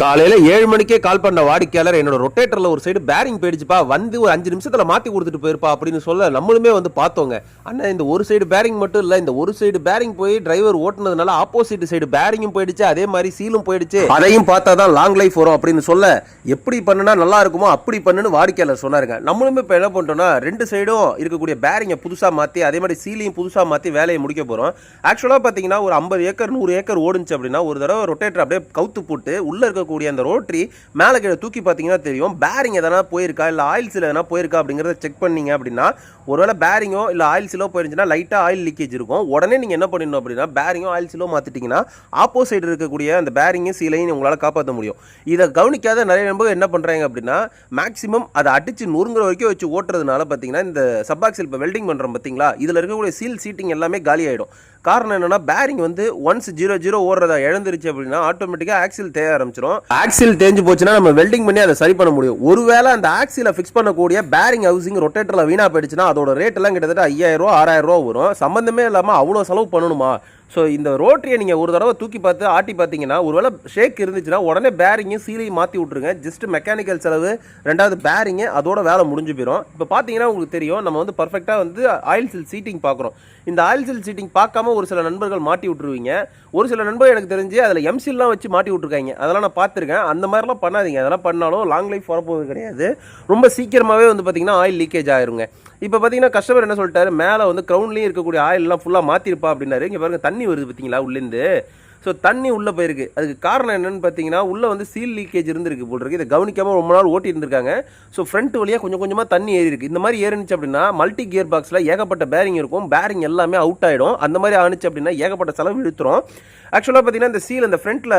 காலையில ஏழு மணிக்கே கால் பண்ண வாடிக்கையாளர் என்னோட ரொட்டேட்டர்ல ஒரு சைடு பேரிங் போயிடுச்சுப்பா வந்து ஒரு அஞ்சு நிமிஷத்துல மாத்தி கொடுத்துட்டு போயிருப்பா அப்படின்னு சொல்ல நம்மளுமே வந்து பார்த்தோங்க. அண்ணா இந்த ஒரு சைடு பேரிங் மட்டும் இல்ல இந்த ஒரு சைடு பேரிங் போய் டிரைவர் ஓட்டுனதுனால ஆப்போசிட் சைடு பேரிங்கும் போயிடுச்சு அதே மாதிரி சீலும் போயிடுச்சு. அதையும் பார்த்தா தான் லாங் லைஃப் வரும் அப்படின்னு சொல்ல எப்படி பண்ணுனா நல்லா இருக்குமோ அப்படி பண்ணுன்னு வாடிக்கையாளர் சொன்னாருங்க. நம்மளுமே இப்போ என்ன பண்ணிட்டோம்னா ரெண்டு சைடும் இருக்கக்கூடிய பேரிங்கை புதுசா மாத்தி அதே மாதிரி சீலையும் புதுசா மாத்தி வேலையை முடிக்க போறோம். ஆக்சுவலா பாத்தீங்கன்னா ஒரு ஐம்பது ஏக்கர் நூறு ஏக்கர் ஓடுச்சு அப்படின்னா ஒரு தடவை ரொட்டேட்டர் அப்படியே கவுத்து போட்டு உள்ள இருக்கக்கூடிய அந்த ரோட்டரி மேலே கீழே தூக்கி பார்த்தீங்கன்னா தெரியும். பேரிங் எதனா போயிருக்கா? இல்லை ஆயில் எதனா போயிருக்கா? அப்படிங்கிறத செக் பண்ணீங்க அப்படின்னா ஒருவேளை பேரிங்கோ இல்லை ஆயில் போயிருந்துச்சுன்னா லைட்டாக ஆயில் லீக்கேஜ் இருக்கும். உடனே நீங்கள் என்ன பண்ணணும் அப்படின்னா பேரிங்கோ ஆயில் சீலோ மாற்றிட்டீங்கன்னா ஆப்போசைட் இருக்கக்கூடிய அந்த பேரிங்கும் சீலையும் உங்களால் காப்பாற்ற முடியும். இதை கவனிக்காத நிறைய நம்பர் என்ன பண்ணுறாங்க அப்படின்னா மேக்ஸிமம் அதை அடித்து நொறுங்குற வரைக்கும் வச்சு ஓட்டுறதுனால பார்த்தீங்கன்னா இந்த சப்பாக்ஸில் இப்போ வெல்டிங் பண்ணுறோம் பார்த்தீங்களா? இதில் இருக்கக்கூடிய சீல் சீட்டிங் எல்லாமே காலி ஆகிடும் காரணம் என்னன்னா பேரிங் வந்து ஒன்ஸ் ஜீரோ ஜீரோ ஓடுறதா இழந்துருச்சு அப்படின்னா ஆட்டோமேட்டிக்காக ஆக்சில் தேய ஆரம்பிச்சிடும் ஆக்சில் தேஞ்சு போச்சுன்னா நம்ம வெல்டிங் பண்ணி அதை சரி பண்ண முடியும். ஒருவேளை அந்த ஆக்சில ஃபிக்ஸ் பண்ணக்கூடிய பேரிங் ஹவுசிங் ரொட்டேட்டரில் வீணாக போயிடுச்சுன்னா அதோட ரேட் எல்லாம் கிட்டத்தட்ட ஐயாயிரம் ரூபா ஆறாயிரம் ரூபா வரும். சம்மந்தமே இல்லாமல் அவ்வளோ செலவு பண்ணணுமா? ஸோ இந்த ரோட்டரியை நீங்கள் ஒரு தடவை தூக்கி பார்த்து ஆட்டி பார்த்தீங்கன்னா ஒருவேளை ஷேக் இருந்துச்சுன்னா உடனே பேரிங்கும் சீலையும் மாற்றி விட்ருங்க ஜஸ்ட் மெக்கானிக்கல் செலவு ரெண்டாவது பேரிங்கு அதோட வேலை முடிஞ்சு போயிடும் இப்போ பார்த்தீங்கன்னா உங்களுக்கு தெரியும் நம்ம வந்து பர்ஃபெக்டாக வந்து ஆயில் சில் சீட்டிங் பார்க்குறோம். இந்த ஆயில் சில் சீட்டிங் பார்க்காம ஒரு சில நண்பர்கள் மாட்டி விட்ருவீங்க ஒரு சில நண்பர்கள் எனக்கு தெரிஞ்சு அதில் எம்சில்லாம் வச்சு மாட்டி விட்ருக்காங்க அதெல்லாம் நான் பார்த்துருக்கேன். அந்த மாதிரிலாம் பண்ணாதீங்க. அதெல்லாம் பண்ணாலும் லாங் லைஃப் வரப்போகுது கிடையாது. ரொம்ப சீக்கிரமாகவே வந்து பார்த்தீங்கன்னா ஆயில் லீக்கேஜ் ஆயிருங்க. இப்போ பார்த்தீங்கன்னா கஸ்டமர் என்ன சொல்லிட்டாரு? மேலே வந்து க்ரௌண்ட்லேயும் இருக்கக்கூடிய ஆயிலெலாம் ஃபுல்லாக மாற்றிருப்பா அப்படின்னாரு. இங்கே பாருங்க தண்ணி வருது பார்த்தீங்களா உள்ளேருந்து ஸோ தண்ணி உள்ளே போயிருக்கு. அதுக்கு காரணம் என்னென்னு பார்த்தீங்கன்னா உள்ளே வந்து சீல் லீக்கேஜ் இருந்திருக்கு போல் இருக்குது இதை கவனிக்காமல் ரொம்ப நாள் ஓட்டி இருந்திருக்காங்க. ஸோ ஃப்ரண்ட் வழியாக கொஞ்சம் கொஞ்சமாக தண்ணி ஏறி இருக்கு. இந்த மாதிரி ஏறிச்சு அப்படின்னா மல்டி கியர் பாக்ஸில் ஏகப்பட்ட பேரிங் இருக்கும். பேரிங் எல்லாமே அவுட் ஆகிடும் அந்த மாதிரி ஆனிச்சு அப்படின்னா ஏகப்பட்ட செலவு இழுத்துரும். ஆக்சுவலாக பார்த்தீங்கன்னா இந்த சீல் இந்த ஃப்ரண்ட்டில்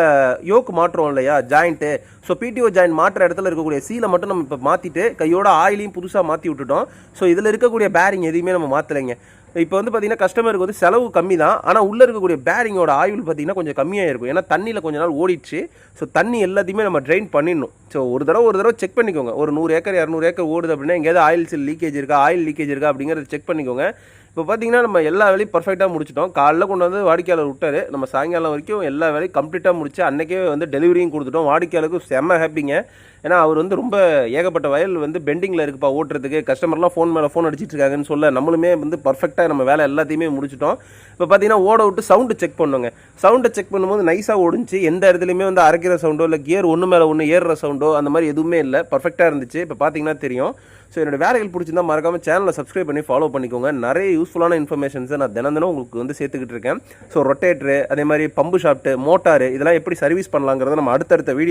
யோக்கு மாற்றுறோம் இல்லையா? ஜாயிண்ட்டு ஸோ பிடிஓ ஜாயிண்ட் மாற்ற இடத்துல இருக்கக்கூடிய சீலை மட்டும் நம்ம இப்போ மாற்றிட்டு கையோட ஆயிலையும் புதுசாக மாற்றி விட்டுட்டோம். ஸோ இதில் இருக்கக்கூடிய பேரிங் எதையுமே நம்ம மாற்றலைங்க இப்போ வந்து பார்த்தீங்கன்னா கஸ்டமருக்கு வந்து செலவு கம்மி தான் ஆனால் உள்ளே இருக்கக்கூடிய பேரிங்கோட ஆயுள் பார்த்தீங்கன்னா கொஞ்சம் கம்மியாக இருக்கும். ஏன்னா தண்ணியில் கொஞ்ச நாள் ஓடிடுச்சு. ஸோ தண்ணி எல்லாத்தையுமே நம்ம ட்ரைன் பண்ணிடணும். ஸோ ஒரு தடவை ஒரு தடவை செக் பண்ணிக்கோங்க. ஒரு நூறு ஏக்கர் இரநூறு ஏக்கர் ஓடுது அப்படின்னா எங்கேயாவது ஆயில் சில் லீக்கேஜ் இருக்கா ஆயில் லீக்கேஜ் இருக்கா அப்படிங்கிறத செக் பண்ணிக்கோங்க. இப்போ பார்த்தீங்கன்னா நம்ம எல்லா வேலையும் பர்ஃபெக்டாக முடிச்சிட்டோம். காலைல கொண்டு வந்து வாடிக்கையாளர் விட்டார். நம்ம சாயங்காலம் வரைக்கும் எல்லா வேலையும் கம்ப்ளீட்டாக முடிச்சு அன்றைக்கே வந்து டெலிவரியும் கொடுத்துட்டோம். வாடிக்கையாளருக்கு செம்ம ஹாப்பிங்க ஏன்னா அவர் வந்து ரொம்ப ஏகப்பட்ட வயல் வந்து பெண்டிங்கில் இருக்குப்பா ஓட்டுறதுக்கு. கஸ்டமர்லாம் ஃபோன் மேலே ஃபோன் அடிச்சிட்டு இருக்காங்கன்னு சொல்ல நம்மளுமே வந்து பர்ஃபெக்டாக நம்ம வேலை எல்லாத்தையுமே முடிச்சிட்டோம். இப்போ பார்த்தீங்கன்னா ஓட விட்டு சவுண்டு செக் பண்ணுங்க. சவுண்டை செக் பண்ணும்போது நைஸாக ஓடுச்சு எந்த இடத்துலையுமே வந்து அரைக்கிற சவுண்டோ இல்லை கியர் ஒன்று மேலே ஒன்று ஏறுற சவுண்டோ அந்த மாதிரி எதுவுமே இல்லை. பர்ஃபெக்டாக இருந்துச்சு. இப்போ பார்த்தீங்கன்னா தெரியும். ஸோ என்னோட வேலைகள் பிடிச்சிருந்தா மறக்காமல் சேனலை சப்ஸ்கிரைப் பண்ணி ஃபாலோ பண்ணிக்கோங்க. நிறைய யூஸ்ஃபுல்லான இன்ஃபர்மேஷன்ஸை நான் தினம் தினம் உங்களுக்கு வந்து சேர்த்துக்கிட்டு இருக்கேன். ஸோ ரொட்டேட்ரு அதே மாதிரி பம்பு ஷாப்ட்டு மோட்டார் இதெல்லாம் எப்படி சர்வீஸ் பண்ணலாங்கிறத நம்ம அடுத்தடுத்த வீடியோ